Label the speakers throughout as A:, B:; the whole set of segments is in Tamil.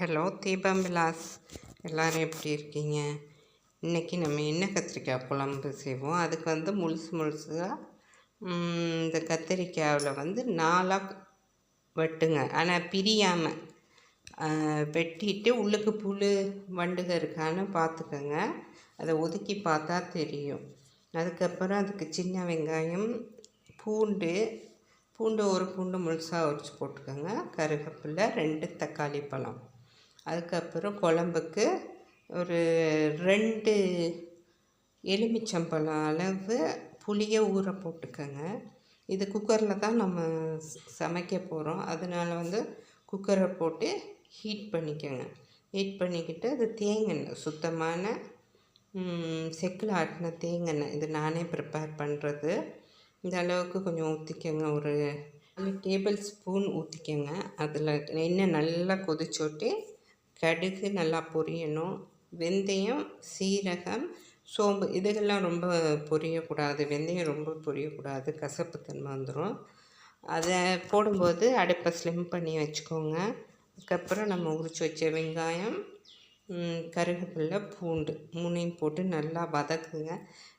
A: ஹலோ தீபம் விலாஸ் எல்லோரும் எப்படி இருக்கீங்க? இன்றைக்கி நம்ம என்ன கத்திரிக்காய் குழம்பு செய்வோம்? அதுக்கு வந்து முழுசு முழுசாக இந்த கத்திரிக்காயில் வந்து நாலாக வெட்டுங்க. ஆனால் பிரியாமல் வெட்டிட்டு உள்ளுக்கு புழு வண்டுக இருக்கான்னு பார்த்துக்கோங்க. அதை ஒதுக்கி பார்த்தா தெரியும். அதுக்கப்புறம் அதுக்கு சின்ன வெங்காயம் பூண்டு பூண்டு ஒரு பூண்டு முழுசாக உரித்து போட்டுக்கோங்க. கருவேப்பிலை ரெண்டு தக்காளி பழம். அதுக்கப்புறம் குழம்புக்கு ஒரு ரெண்டு எலுமிச்சம்பழம் அளவு புளியை ஊற போட்டுக்கோங்க. இது குக்கரில் தான் நம்ம சமைக்க போகிறோம் அதனால் வந்து குக்கரை போட்டு ஹீட் பண்ணிக்கோங்க. ஹீட் பண்ணிக்கிட்டு அது தேங்கெண்ணெய் சுத்தமான செக்கில் ஆட்டின தேங்கெண்ணெய். இது நானே ப்ரிப்பேர் பண்ணுறது இந்த அளவுக்கு கொஞ்சம் ஊற்றிக்கோங்க ஒரு நாலு டேபிள் ஸ்பூன் ஊற்றிக்கோங்க அதில் எண்ணெய் நல்லா கொதிச்சோட்டி கடுகு நல்லா பொரியணும். வெந்தயம் சீரகம் சோம்பு இதுகெல்லாம் ரொம்ப பொரியக்கூடாது. வெந்தயம் ரொம்ப பொரியக்கூடாது. கசப்பு தன்மை வந்துடும் அதை போடும்போது அடுப்பை ஸ்லிம் பண்ணி வச்சுக்கோங்க. அதுக்கப்புறம் நம்ம உரித்து வச்ச வெங்காயம் கருவேப்பில்லை பூண்டு மூணையும் போட்டு நல்லா வதக்குங்க.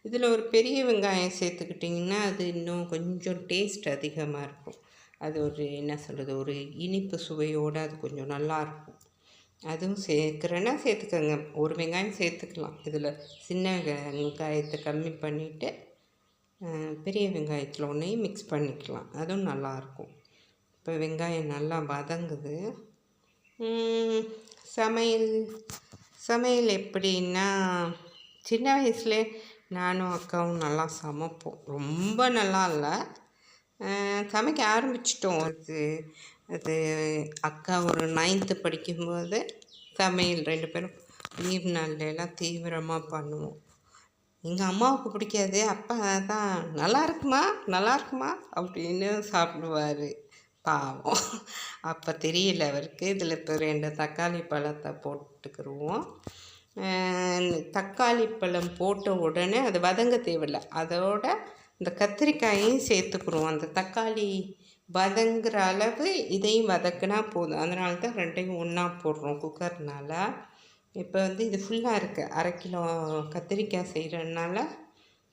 A: இதில் ஒரு பெரிய வெங்காயம் சேர்த்துக்கிட்டிங்கன்னா அது இன்னும் கொஞ்சம் டேஸ்ட் அதிகமாக இருக்கும். அது ஒரு என்ன சொல்கிறது ஒரு இனிப்பு சுவையோடு அது கொஞ்சம் நல்லாயிருக்கும் அதுவும் சேர்க்குறேன்னா சேர்த்துக்கோங்க. ஒரு வெங்காயம் சேர்த்துக்கலாம். இதில் சின்ன வெங்காயத்தை கம்மி பண்ணிவிட்டு பெரிய வெங்காயத்தில் ஒன்றையும் மிக்ஸ் பண்ணிக்கலாம். அதுவும் நல்லாயிருக்கும். இப்போ வெங்காயம் நல்லா வதங்குது. சமையல் சமையல் எப்படின்னா சின்ன வயசுல நானும் அக்காவும் நல்லா சமைப்போம். ரொம்ப நல்லா இல்லை. சமைக்க ஆரம்பிச்சிட்டோம். அது அது அக்கா ஒரு நைன்த்து படிக்கும்போது சமையல் ரெண்டு பேரும் லீவ் நாள்லாம் தீவிரமாக பண்ணுவோம். எங்கள் அம்மாவுக்கு பிடிக்காது அப்பா தான் நல்லா இருக்குமா நல்லா இருக்குமா அப்படின்னு சாப்பிடுவார். பாவம். அப்போ தெரியல அவருக்கு. இதில் இப்போ ரெண்டு தக்காளி பழத்தை போட்டுக்கிடுவோம் தக்காளி பழம் போட்ட உடனே அது வதங்க தேவையில்லை. அதோட இந்த கத்திரிக்காயையும் சேர்த்துக்குருவோம். அந்த தக்காளி வதங்குற அளவு இதையும் வதக்குனா போதும். அதனால தான் ரெண்டையும் ஒன்றா போடுறோம் குக்கர்னால். இப்போ வந்து இது ஃபுல்லாக இருக்குது அரை கிலோ கத்திரிக்காய் செய்கிறதுனால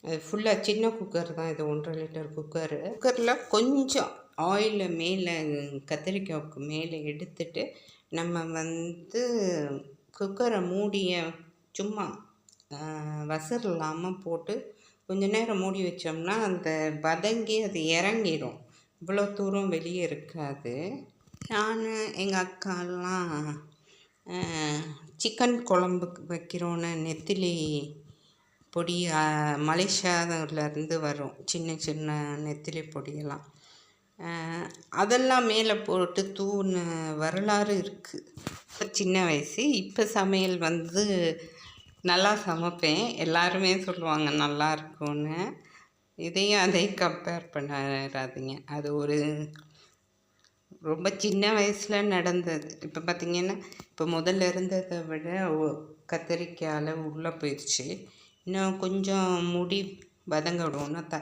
A: அது ஃபுல்லாக சின்ன குக்கர் தான். இது ஒன்றரை லிட்டர் குக்கரு குக்கரில் கொஞ்சம் ஆயில் மேலே கத்திரிக்காய்க்கு மேலே எடுத்துட்டு நம்ம வந்து குக்கரை மூடிய சும்மா வசர் இல்லாமல் போட்டு கொஞ்ச நேரம் மூடி வச்சோம்னா அந்த வதங்கி அது இறங்கிடும் இவ்வளோ தூரம் வெளியே இருக்காது. நான் எங்கள் அக்காலாம் சிக்கன் குழம்புக்கு வைக்கிறோன்னு நெத்திலி பொடி மலேசியாவிலேருந்து வரும். சின்ன சின்ன நெத்திலி பொடியெல்லாம். அதெல்லாம் மேலே போட்டு தூணு வரலாறு இருக்குது சின்ன வயசு. இப்போ சமையல் வந்து நல்லா சமைப்பேன். எல்லாருமே சொல்லுவாங்க நல்லா இருக்கும்னு. இதையும் அதையும் கம்பேர் பண்ணாதீங்க அது ஒரு ரொம்ப சின்ன வயசில் நடந்தது. இப்போ பார்த்திங்கன்னா இப்போ முதல்ல இருந்ததை விட கத்திரிக்காயில் உள்ளே போயிடுச்சு இன்னும் கொஞ்சம் முடி வதங்கணும்னா த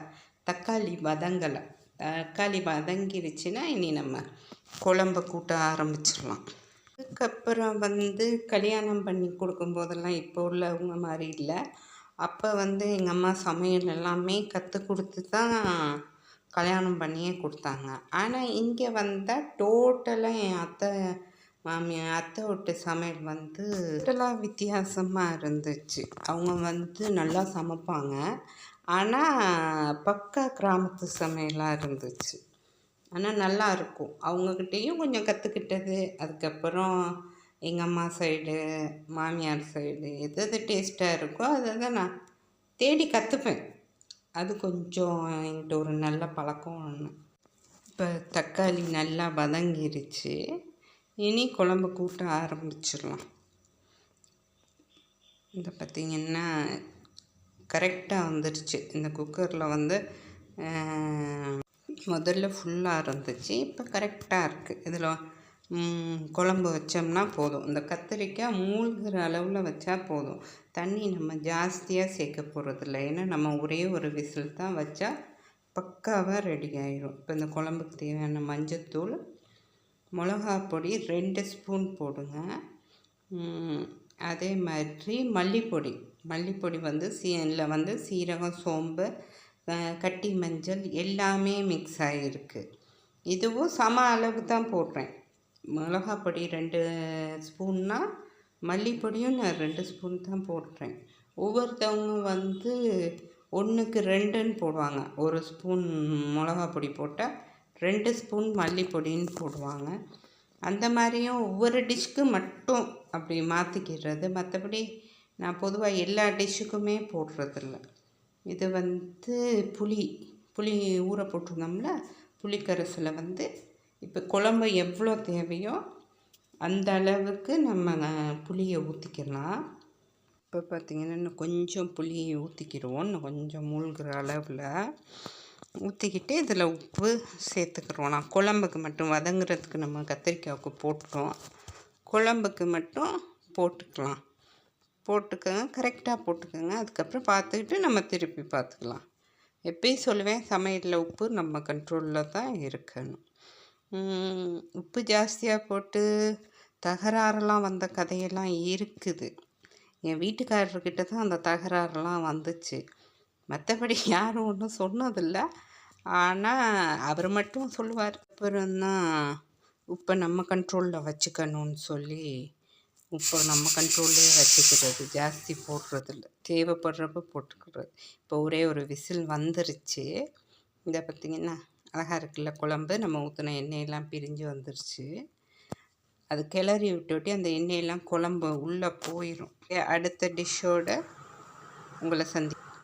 A: தக்காளி வதங்கலை. தக்காளி வதங்கிருச்சுன்னா இனி நம்ம குழம்ப கூட்ட ஆரம்பிச்சிடலாம். அதுக்கப்புறம் வந்து கல்யாணம் பண்ணி கொடுக்கும்போதெல்லாம் இப்போ உள்ளவங்க மாதிரி இல்லை. அப்போ வந்து எங்கள் அம்மா சமையல் எல்லாமே கற்றுக் கொடுத்து தான் கல்யாணம் பண்ணியே கொடுத்தாங்க. ஆனால் இங்கே வந்தால் டோட்டலாக என் அத்தை மாமி அத்தை விட்டு சமையல் வந்து டோட்டலாக வித்தியாசமாக இருந்துச்சு. அவங்க வந்து நல்லா சமைப்பாங்க. ஆனால் பக்கா கிராமத்து சமையலாக இருந்துச்சு. ஆனால் நல்லா இருக்கும். அவங்கக்கிட்டேயும் கொஞ்சம் கற்றுக்கிட்டது அதுக்கப்புறம் எங்கள் அம்மா சைடு மாமியார் சைடு எது எது டேஸ்ட்டாக இருக்கோ அதை தான் நான் தேடி கற்றுப்பேன் அது கொஞ்சம் என்கிட்ட ஒரு நல்ல பழக்கம் ஒன்று இப்போ தக்காளி நல்லா வதங்கிருச்சு. இனி குழம்பு கூட்ட ஆரம்பிச்சிடலாம். இந்த பார்த்திங்கன்னா கரெக்டாக வந்துடுச்சு இந்த குக்கரில் வந்து முதல்ல ஃபுல்லாக இருந்துச்சு. இப்போ கரெக்டாக இருக்குது இதில் குழம்பு வச்சோம்னா போதும். இந்த கத்திரிக்காய் மூழ்கிற அளவில் வச்சா போதும். தண்ணி நம்ம ஜாஸ்தியாக சேர்க்க போகிறதில்ல ஏன்னா நம்ம ஒரே ஒரு விசில் தான் வச்சா பக்காவாக ரெடி ஆயிடும் இப்போ இந்த குழம்புக்கு தேவையான மஞ்சத்தூள் மிளகா பொடி ரெண்டு ஸ்பூன் போடுங்க. அதே மாதிரி மல்லிப்பொடி. மல்லிப்பொடி வந்து சீ இதில் வந்து சீரகம் சோம்பு கட்டி மஞ்சள் எல்லாமே மிக்ஸ் ஆகிருக்கு இதுவும் சம அளவு தான் போடுறேன். மிளகா பொடி ரெண்டு ஸ்பூன்னா மல்லிப்பொடியும் நான் ரெண்டு ஸ்பூன் தான் போடுறேன். ஒவ்வொருத்தவங்க வந்து ஒன்றுக்கு ரெண்டுன்னு போடுவாங்க. ஒரு ஸ்பூன் மிளகா பொடி போட்டால் ரெண்டு ஸ்பூன் மல்லிப்பொடின்னு போடுவாங்க. அந்த மாதிரியும் ஒவ்வொரு டிஷ்க்கு மட்டும் அப்படி மாற்றிக்கிறது மற்றபடி நான் பொதுவாக எல்லா டிஷ்ஷுக்குமே போடுறதில்ல. இது வந்து புளி புளி ஊற போட்டிருந்தோம்ல புளிக்கரசில் வந்து இப்போ குழம்பு எவ்வளோ தேவையோ அந்த அளவுக்கு நம்ம புளியை ஊற்றிக்கலாம் இப்போ பார்த்திங்கன்னா இன்னும் கொஞ்சம் புளியை ஊற்றிக்கிடுவோம் இன்னும் கொஞ்சம் மூழ்கிற அளவில். ஊற்றிக்கிட்டு இதில் உப்பு சேர்த்துக்கிறோம். நான் குழம்புக்கு மட்டும் வதங்குறதுக்கு நம்ம கத்திரிக்காய்க்கு போட்டோம் குழம்புக்கு மட்டும் போட்டுக்கலாம். போட்டுக்கோங்க. கரெக்டாக போட்டுக்கோங்க. அதுக்கப்புறம் பார்த்துக்கிட்டு நம்ம திருப்பி பார்த்துக்கலாம். எப்பயும் சொல்லுவேன் சமையலில் உப்பு நம்ம கண்ட்ரோலில் தான் இருக்கணும். உப்பு ஜாஸ்தியாக போட்டு தகராறுலாம் வந்த கதையெல்லாம் இருக்குது. என் வீட்டுக்காரர்கிட்ட தான் அந்த தகராறுலாம் வந்துச்சு. மற்றபடி யாரும் ஒன்றும் சொன்னதில்லை. ஆனால் அவர் மட்டும் சொல்லுவார் அப்புறம்தான் உப்பை நம்ம கண்ட்ரோலில் வச்சுக்கணும்னு சொல்லி உப்பை நம்ம கண்ட்ரோல்லே வச்சுக்கிறது ஜாஸ்தி போடுறதில்ல. தேவைப்படுறப்ப போட்டுக்கிறது. இப்போ ஒரே ஒரு விசில் வந்துருச்சு. இதை பார்த்திங்கன்னா அழகாக இருக்குல்ல குழம்பு. நம்ம ஊற்றின எண்ணெயெல்லாம் பிரிஞ்சு வந்துருச்சு. அது கிளறி விட்டுவிட்டு அந்த எண்ணெயெல்லாம் குழம்பு உள்ளே போயிடும் அடுத்த டிஷ்ஷோட உங்களை சந்தி